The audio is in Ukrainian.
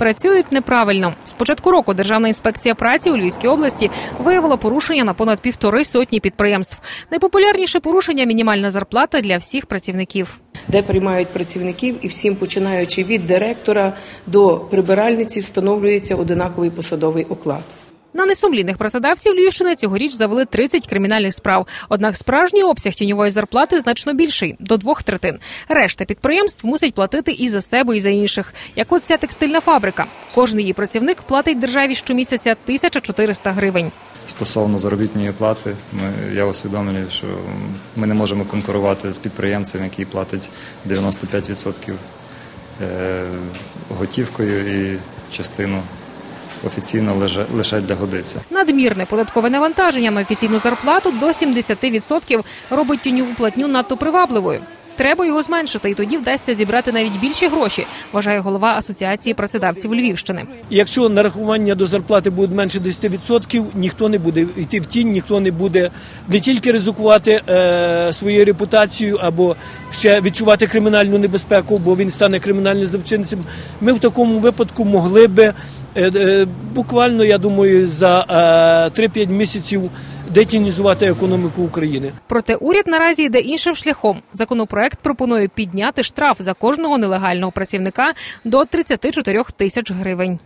працюють неправильно. З початку року Державна інспекція праці у Львівській області виявила порушення на понад півтори сотні підприємств. Найпопулярніше порушення мінімальна зарплата для всіх працівників. де приймають працівників, і всім, починаючи від директора до прибиральниці, встановлюється одинаковий посадовий оклад. На несумлінних працедавців Львівщини цьогоріч завели 30 кримінальних справ. Однак справжній обсяг тіньової зарплати значно більший до двох третин. Решта підприємств мусить платити і за себе, і за інших. Як от ця текстильна фабрика. Кожен її працівник платить державі щомісяця 1400 гривень. Стосовно заробітної плати, ми, я усвідомлюю, що ми не можемо конкурувати з підприємцем, який платить 95% е, готівкою і частину офіційно лише, лише для годиться. Надмірне податкове навантаження на офіційну зарплату до 70% робить тіньову платню надто привабливою. Треба його зменшити, і тоді вдасться зібрати навіть більші гроші, вважає голова асоціації працедавців Львівщини. Якщо нарахування до зарплати буде менше 10%, ніхто не буде йти в тінь, ніхто не буде не тільки ризикувати е, своєю репутацією або ще відчувати кримінальну небезпеку, бо він стане кримінальним злочинцем. Ми в такому випадку могли би буквально, я думаю, за е, 3-5 місяців детінізувати економіку України. Проте уряд наразі йде іншим шляхом. Законопроект пропонує підняти штраф за кожного нелегального працівника до 34 тисяч гривень.